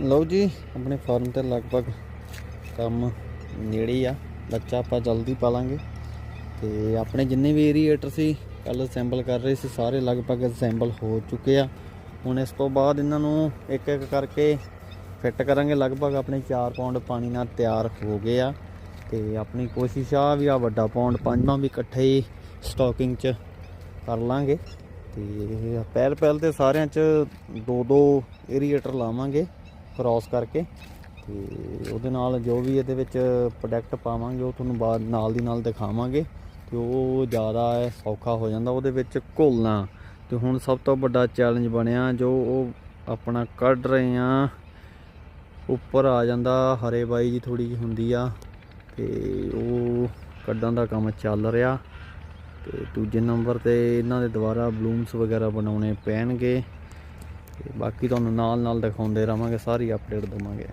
ਲਓ ਜੀ, ਆਪਣੇ ਫਾਰਮ ਤੇ ਲਗਭਗ ਕੰਮ ਨੇੜੇ ਆ। ਬੱਚਾ ਆਪਾਂ ਜਲਦੀ ਪਾਲਾਂਗੇ। ਤੇ ਆਪਣੇ ਜਿੰਨੇ ਵੀ ਏਰੀਏਟਰ ਸੀ ਕੱਲ ਅਸੈਂਬਲ ਕਰ ਰਹੇ ਸੀ, ਸਾਰੇ ਲਗਭਗ ਅਸੈਂਬਲ ਹੋ ਚੁੱਕੇ ਆ। ਹੁਣ ਇਸ ਤੋਂ ਬਾਅਦ ਇਹਨਾਂ ਨੂੰ ਇੱਕ ਇੱਕ ਕਰਕੇ ਫਿੱਟ ਕਰਾਂਗੇ। ਲਗਭਗ ਆਪਣੇ 4 ਪਾਉਂਡ ਪਾਣੀ ਨਾਲ ਤਿਆਰ ਹੋ ਗਏ ਆ। ਤੇ ਆਪਣੀ ਕੋਸ਼ਿਸ਼ ਆ ਵੀ ਆ ਵੱਡਾ ਪਾਉਂਡ ਪੰਜਵਾਂ ਵੀ ਇਕੱਠੇ ਹੀ ਸਟਾਕਿੰਗ 'ਚ ਕਰ ਲਾਂਗੇ। ਤੇ ਪਹਿਲ ਪਹਿਲ ਤੇ ਸਾਰਿਆਂ 'ਚ ਦੋ ਦੋ ਏਰੀਏਟਰ ਲਾਵਾਂਗੇ। ਕ੍ਰਾਸ ਕਰਕੇ ਤੇ ਉਹਦੇ ਨਾਲ ਜੋ ਵੀ ਇਹਦੇ ਵਿੱਚ ਪ੍ਰੋਡਕਟ ਪਾਵਾਂਗੇ, ਉਹ ਤੁਹਾਨੂੰ ਬਾਅਦ ਨਾਲ ਦੀ ਨਾਲ ਦਿਖਾਵਾਂਗੇ ਤੇ ਉਹ ਜ਼ਿਆਦਾ ਸੌਖਾ ਹੋ ਜਾਂਦਾ ਉਹਦੇ ਵਿੱਚ ਘੁਲਣਾ। ਤੇ ਹੁਣ ਸਭ ਤੋਂ ਵੱਡਾ ਚੈਲੰਜ ਬਣਿਆ ਜੋ ਉਹ ਆਪਣਾ ਕੱਢ ਰਹੇ ਆ ਉੱਪਰ ਆ ਜਾਂਦਾ ਹਰੇ ਬਾਈ ਜੀ ਥੋੜੀ ਜਿਹੀ ਹੁੰਦੀ ਆ ਤੇ ਉਹ ਕੱਢਣ ਦਾ ਕੰਮ ਚੱਲ ਰਿਹਾ ਤੇ ਦੂਜੇ ਨੰਬਰ ਤੇ ਇਹਨਾਂ ਦੇ ਦੁਆਰਾ ਬਲੂਮਸ ਵਗੈਰਾ ਬਣਾਉਣੇ ਪੈਣਗੇ। ਤੇ ਬਾਕੀ ਤੁਹਾਨੂੰ ਨਾਲ ਨਾਲ ਦਿਖਾਉਂਦੇ ਰਵਾਂਗੇ ਸਾਰੀ ਅਪਡੇਟ ਦਵਾਂਗੇ।